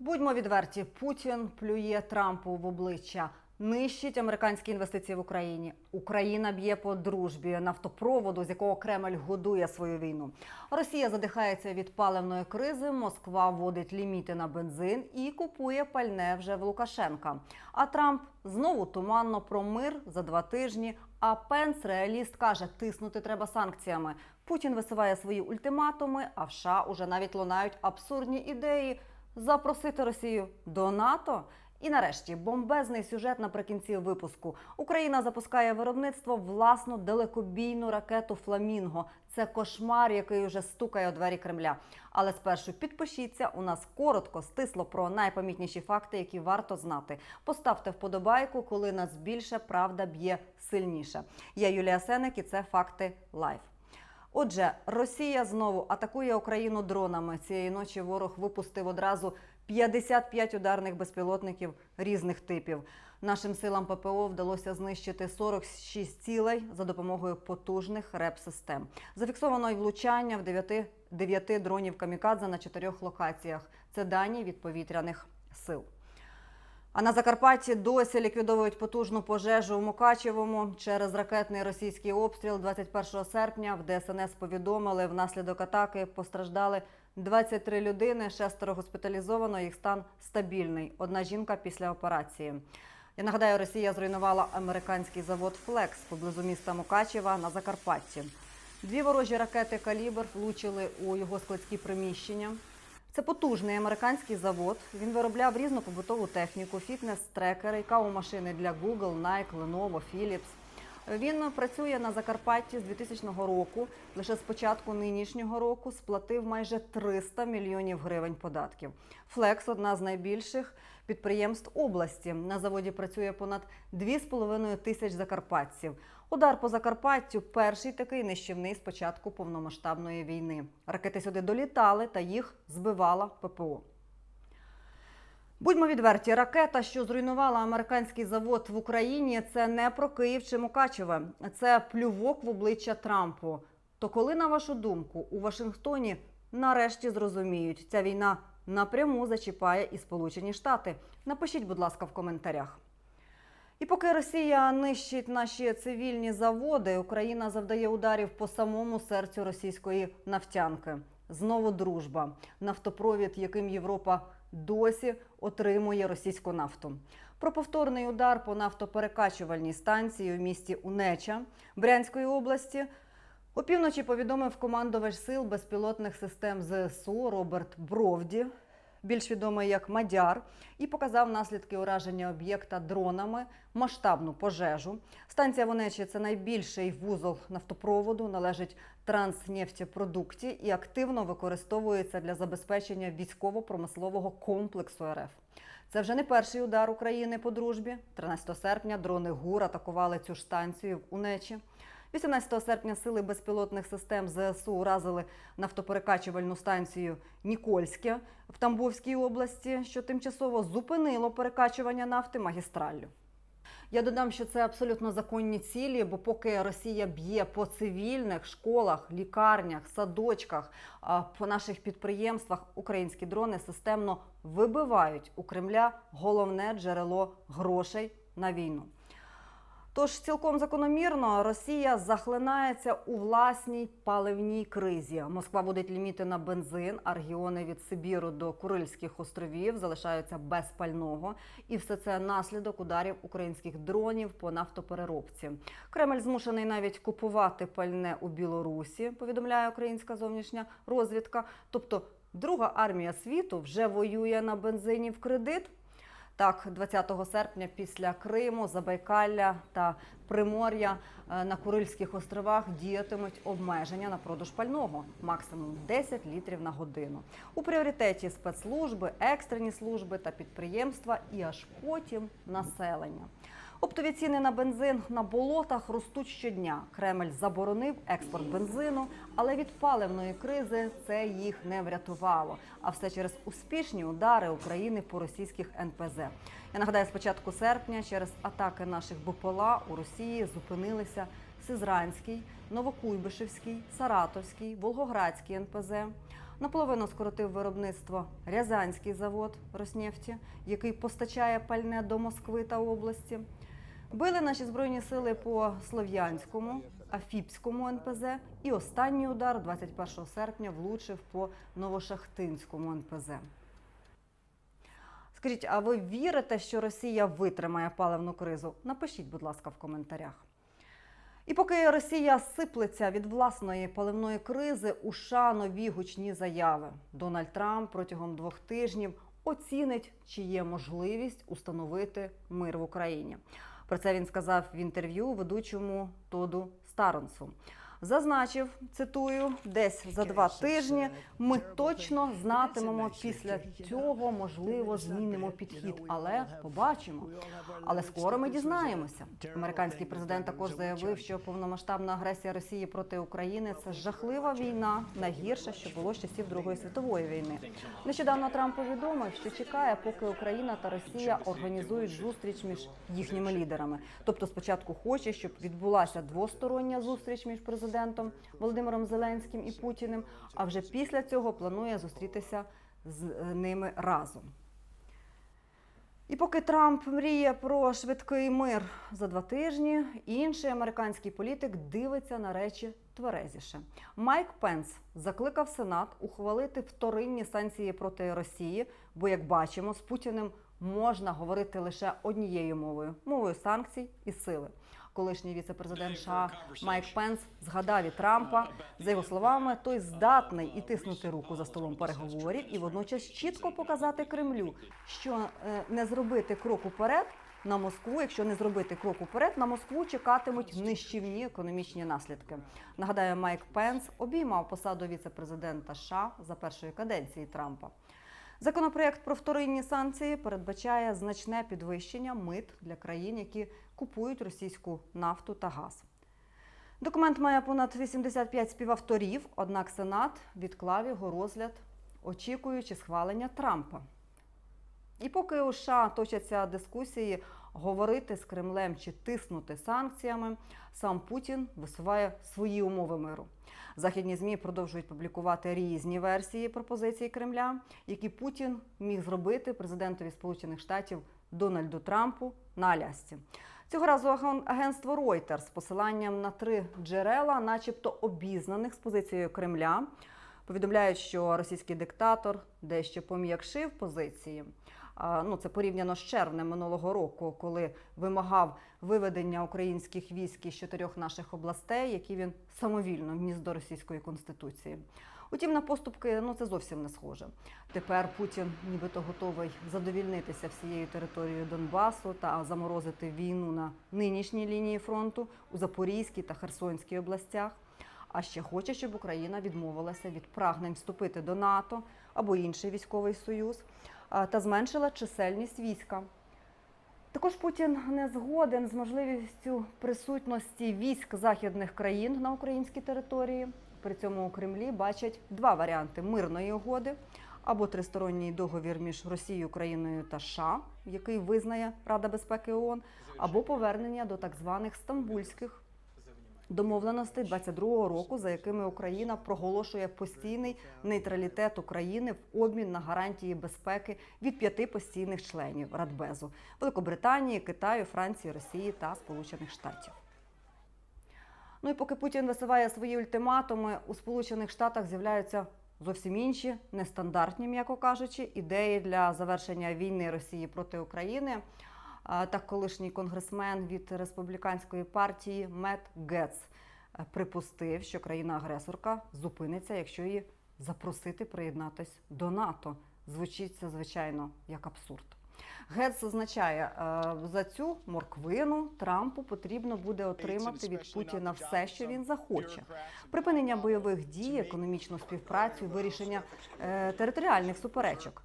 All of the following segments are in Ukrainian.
Будьмо відверті, Путін плює Трампу в обличчя. Нищить американські інвестиції в Україні. Україна б'є по дружбі нафтопроводу, з якого Кремль годує свою війну. Росія задихається від паливної кризи. Москва вводить ліміти на бензин і купує пальне вже в Лукашенка. А Трамп знову туманно про мир за два тижні. А Пенс, реаліст, каже, тиснути треба санкціями. Путін висуває свої ультиматуми, а в США уже навіть лунають абсурдні ідеї запросити Росію до НАТО. І нарешті бомбезний сюжет наприкінці випуску. Україна запускає виробництво власну далекобійну ракету Фламінго. Це кошмар, який уже стукає у двері Кремля. Але спершу підпишіться. У нас коротко стисло про найпомітніші факти, які варто знати. Поставте вподобайку, коли нас більше правда б'є сильніше. Я Юлія Сеник і це факти лайф. Отже, Росія знову атакує Україну дронами. Цієї ночі ворог випустив одразу 55 ударних безпілотників різних типів. Нашим силам ППО вдалося знищити 46 цілей за допомогою потужних РЕП-систем. Зафіксовано й влучання в 9, 9 дронів камікадзе на чотирьох локаціях. Це дані від повітряних сил. А на Закарпатті досі ліквідовують потужну пожежу у Мукачевому через ракетний російський обстріл 21 серпня. В ДСНС повідомили, внаслідок атаки постраждали 23 людини, шестеро госпіталізовано. Їх стан стабільний. Одна жінка після операції. Я нагадаю, Росія зруйнувала американський завод Флекс поблизу міста Мукачева на Закарпатті. Дві ворожі ракети Калібр влучили у його складські приміщення. Це потужний американський завод. Він виробляв різну побутову техніку, фітнес-трекери, кавомашини для Google, Nike, Lenovo, Philips. Він працює на Закарпатті з 2000 року. Лише з початку нинішнього року сплатив майже 300 мільйонів гривень податків. Флекс одна з найбільших підприємств області. На заводі працює понад 2,5 тисяч закарпатців. Удар по Закарпаттю перший такий нищівний з початку повномасштабної війни. Ракети сюди долітали та їх збивала ППО. Будьмо відверті, ракета, що зруйнувала американський завод в Україні, це не про Київ чи Мукачеве, це плювок в обличчя Трампу. То коли, на вашу думку, у Вашингтоні нарешті зрозуміють, ця війна напряму зачіпає і Сполучені Штати? Напишіть, будь ласка, в коментарях. І поки Росія нищить наші цивільні заводи, Україна завдає ударів по самому серцю російської нафтянки. Знову дружба, нафтопровід, яким Європа досі отримує російську нафту. Про повторний удар по нафтоперекачувальній станції у місті Унеча Брянської області. Опівночі повідомив командувач сил безпілотних систем ЗСУ Роберт Бровді, більш відомий як Мадяр, і показав наслідки ураження об'єкта дронами, масштабну пожежу. Станція в Онечі це найбільший вузол нафтопроводу, належить транснефтепродукті і активно використовується для забезпечення військово-промислового комплексу РФ. Це вже не перший удар України по дружбі. 13 серпня дрони ГУР атакували цю ж станцію в Унечі. 18 серпня сили безпілотних систем ЗСУ уразили нафтоперекачувальну станцію Нікольське в Тамбовській області, що тимчасово зупинило перекачування нафти магістраллю. Я додам, що це абсолютно законні цілі, бо поки Росія б'є по цивільних школах, лікарнях, садочках, по наших підприємствах, українські дрони системно вибивають у Кремля головне джерело грошей на війну. Тож цілком закономірно Росія захлинається у власній паливній кризі. Москва вводить ліміти на бензин, а регіони від Сибіру до Курильських островів залишаються без пального. І все це наслідок ударів українських дронів по нафтопереробці. Кремль змушений навіть купувати пальне у Білорусі, повідомляє українська зовнішня розвідка. Тобто, друга армія світу вже воює на бензині в кредит. Так, 20 серпня після Криму, Забайкалля та Примор'я е, на Курильських островах діятимуть обмеження на продаж пального максимум 10 літрів на годину. У пріоритеті спецслужби, екстрені служби та підприємства, і аж потім населення. Оптові ціни на бензин на болотах ростуть щодня. Кремль заборонив експорт бензину, але від паливної кризи це їх не врятувало. А все через успішні удари України по російських НПЗ. Я нагадаю, з початку серпня через атаки наших БПЛА у Росії зупинилися Сизранський, Новокуйбишевський, Саратовський, Волгоградський НПЗ. Наполовину скоротив виробництво Рязанський завод Роснефті, який постачає пальне до Москви та області. Били наші збройні сили по Слов'янському, Афіпському НПЗ, і останній удар 21 серпня влучив по Новошахтинському НПЗ. Скажіть, а ви вірите, що Росія витримає паливну кризу? Напишіть, будь ласка, в коментарях. І поки Росія сиплеться від власної паливної кризи, у США нові гучні заяви. Дональд Трамп протягом двох тижнів оцінить, чи є можливість установити мир в Україні. Про це він сказав в інтерв'ю ведучому Тоду Старонсу. Зазначив, цитую, десь за два тижні ми точно знатимемо після цього, можливо, змінимо підхід, але побачимо. Але скоро ми дізнаємося. Американський президент також заявив, що повномасштабна агресія Росії проти України це жахлива війна, найгірша, що було з часів Другої світової війни. Нещодавно Трамп повідомив, що чекає, поки Україна та Росія організують зустріч між їхніми лідерами. Тобто, спочатку хоче, щоб відбулася двостороння зустріч між президентом Володимиром Зеленським і Путіним. А вже після цього планує зустрітися з е, ними разом. І поки Трамп мріє про швидкий мир за два тижні, інший американський політик дивиться на речі тверезіше. Майк Пенс закликав Сенат ухвалити вторинні санкції проти Росії, бо, як бачимо, з Путіним можна говорити лише однією мовою мовою санкцій і сили. Колишній віце-президент США Майк Пенс згадав і Трампа. За його словами, той здатний і тиснути руку за столом переговорів і водночас чітко показати Кремлю, що е, не зробити крок уперед на Москву, якщо не зробити крок уперед, на Москву чекатимуть нищівні економічні наслідки. Нагадаю, Майк Пенс обіймав посаду віце-президента США за першої каденції Трампа. Законопроект про вторинні санкції передбачає значне підвищення мит для країн, які купують російську нафту та газ. Документ має понад 85 співавторів, однак Сенат відклав його розгляд, очікуючи схвалення Трампа. І поки у США точаться дискусії говорити з Кремлем чи тиснути санкціями, сам Путін висуває свої умови миру. Західні змі продовжують публікувати різні версії пропозицій Кремля, які Путін міг зробити президентові Сполучених Штатів Дональду Трампу на Алясці. Цього разу аген- агентство Reuters з посиланням на три джерела, начебто обізнаних з позицією Кремля, повідомляють, що російський диктатор дещо пом'якшив позиції. Ну, це порівняно з червнем минулого року, коли вимагав виведення українських військ із чотирьох наших областей, які він самовільно вніс до російської конституції. Утім, на поступки ну це зовсім не схоже. Тепер Путін нібито готовий задовільнитися всією територією Донбасу та заморозити війну на нинішній лінії фронту у Запорізькій та Херсонській областях. А ще хоче, щоб Україна відмовилася від прагнень вступити до НАТО або інший військовий союз та зменшила чисельність війська. Також Путін не згоден з можливістю присутності військ західних країн на українській території. При цьому у Кремлі бачать два варіанти мирної угоди або тристоронній договір між Росією, Україною та США, який визнає Рада безпеки ООН, або повернення до так званих стамбульських домовленостей 22-го року, за якими Україна проголошує постійний нейтралітет України в обмін на гарантії безпеки від п'яти постійних членів Радбезу Великобританії, Китаю, Франції, Росії та Сполучених Штатів. Ну і поки Путін висуває свої ультиматуми, у Сполучених Штатах з'являються зовсім інші, нестандартні, м'яко кажучи, ідеї для завершення війни Росії проти України. Так, колишній конгресмен від республіканської партії Мет Гетц е, припустив, що країна-агресорка зупиниться, якщо її запросити приєднатись до НАТО. Звучить це, звичайно, як абсурд. Гетц зазначає, е, за цю морквину Трампу потрібно буде отримати від Путіна все, що він захоче: припинення бойових дій, економічну співпрацю, вирішення е, територіальних суперечок.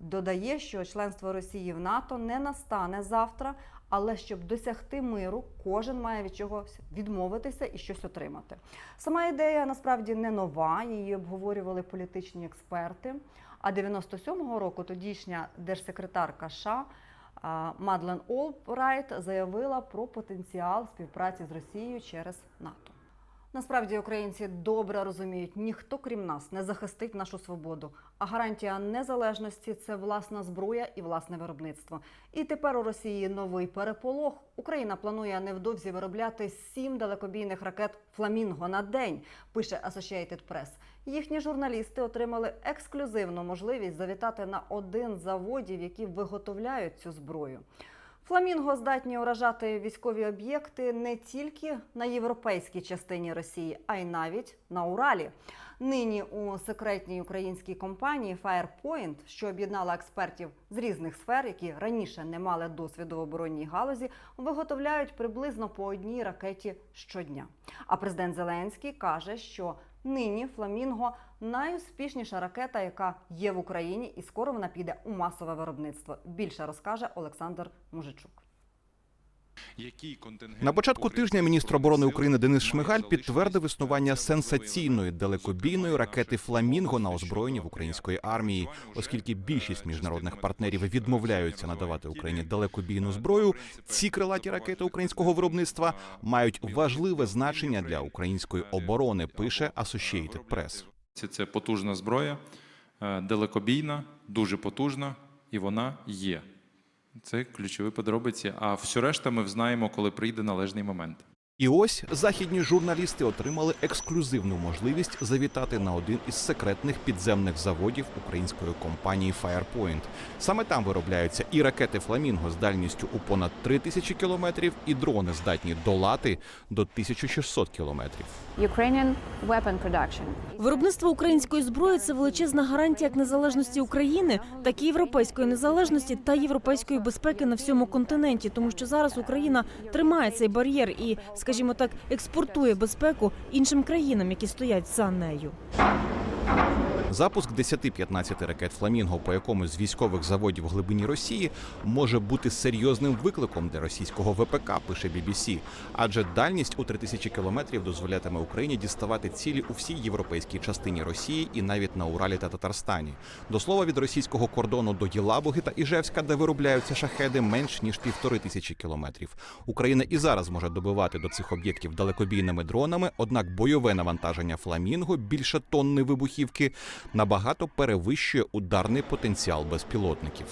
Додає, що членство Росії в НАТО не настане завтра, але щоб досягти миру, кожен має від чогось відмовитися і щось отримати. Сама ідея насправді не нова, її обговорювали політичні експерти. А 97-го року тодішня держсекретарка США Мадлен Олбрайт заявила про потенціал співпраці з Росією через НАТО. Насправді українці добре розуміють, ніхто крім нас не захистить нашу свободу. А гарантія незалежності це власна зброя і власне виробництво. І тепер у Росії новий переполох. Україна планує невдовзі виробляти сім далекобійних ракет Фламінго на день. Пише Associated Press. Їхні журналісти отримали ексклюзивну можливість завітати на один з заводів, які виготовляють цю зброю. Фламінго здатні уражати військові об'єкти не тільки на європейській частині Росії, а й навіть на Уралі. Нині у секретній українській компанії Firepoint, що об'єднала експертів з різних сфер, які раніше не мали досвіду в оборонній галузі, виготовляють приблизно по одній ракеті щодня. А президент Зеленський каже, що нині Фламінго найуспішніша ракета, яка є в Україні, і скоро вона піде у масове виробництво. Більше розкаже Олександр Мужичук. На початку тижня міністр оборони України Денис Шмигаль підтвердив існування сенсаційної далекобійної ракети Фламінго на озброєнні в української армії, оскільки більшість міжнародних партнерів відмовляються надавати Україні далекобійну зброю. Ці крилаті ракети українського виробництва мають важливе значення для української оборони. Пише Associated Press. Це, потужна зброя, е, далекобійна, дуже потужна, і вона є. Це ключові подробиці. А всю решта ми взнаємо, коли прийде належний момент. І ось західні журналісти отримали ексклюзивну можливість завітати на один із секретних підземних заводів української компанії Firepoint. Саме там виробляються і ракети Фламінго з дальністю у понад 3000 кілометрів, і дрони здатні долати до 1600 кілометрів. Ukrainian weapon production. Виробництво української зброї це величезна гарантія як незалежності України, так і європейської незалежності та європейської безпеки на всьому континенті, тому що зараз Україна тримає цей бар'єр і, скажімо так, експортує безпеку іншим країнам, які стоять за нею. Запуск 10-15 ракет Фламінго по якомусь з військових заводів в глибині Росії може бути серйозним викликом для російського ВПК, пише BBC. Адже дальність у 3000 кілометрів дозволятиме Україні діставати цілі у всій європейській частині Росії і навіть на Уралі та Татарстані. До слова, від російського кордону до Єлабуги та Іжевська, де виробляються шахеди, менш ніж півтори тисячі кілометрів. Україна і зараз може добивати до цих об'єктів далекобійними дронами, однак бойове навантаження фламінго більше тонни вибухівки набагато перевищує ударний потенціал безпілотників.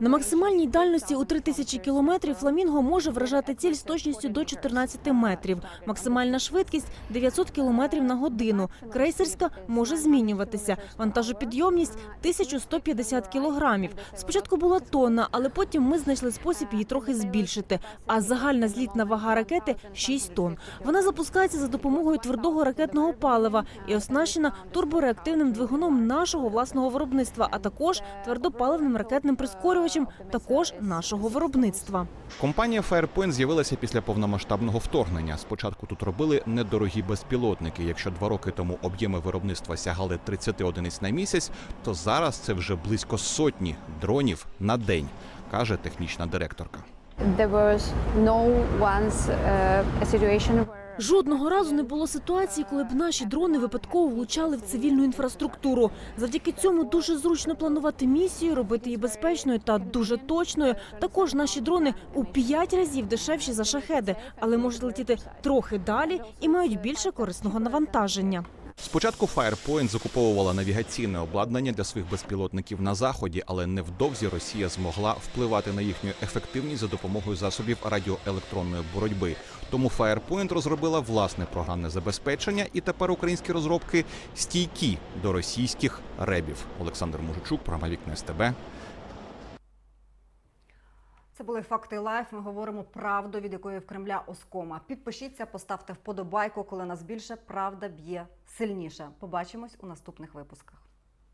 На максимальній дальності у 3000 кілометрів фламінго може вражати ціль з точністю до 14 метрів. Максимальна швидкість 900 кілометрів на годину. Крейсерська може змінюватися. Вантажопідйомність 1150 кілограмів. Спочатку була тонна, але потім ми знайшли спосіб її трохи збільшити. А загальна злітна вага ракети 6 тонн. Вона запускається за допомогою твердого ракетного палива і оснащена турбореактивним двигуном нашого власного виробництва, а також твердопаливним ракетним прискорювачем також нашого виробництва. Компанія Firepoint з'явилася після повномасштабного вторгнення. Спочатку тут робили недорогі безпілотники. Якщо два роки тому об'єми виробництва сягали 30 одиниць на місяць, то зараз це вже близько сотні дронів на день, каже технічна директорка. There was no once uh, a situation where Жодного разу не було ситуації, коли б наші дрони випадково влучали в цивільну інфраструктуру. Завдяки цьому дуже зручно планувати місію, робити її безпечною та дуже точною. Також наші дрони у п'ять разів дешевші за шахеди, але можуть летіти трохи далі і мають більше корисного навантаження. Спочатку Firepoint закуповувала навігаційне обладнання для своїх безпілотників на заході, але невдовзі Росія змогла впливати на їхню ефективність за допомогою засобів радіоелектронної боротьби. Тому Firepoint розробила власне програмне забезпечення, і тепер українські розробки стійкі до російських ребів. Олександр Мужичук, програма «Вікна СТБ». Це були факти лайф. Ми говоримо правду, від якої в Кремля оскома. Підпишіться, поставте вподобайку, коли нас більше правда б'є сильніше. Побачимось у наступних випусках.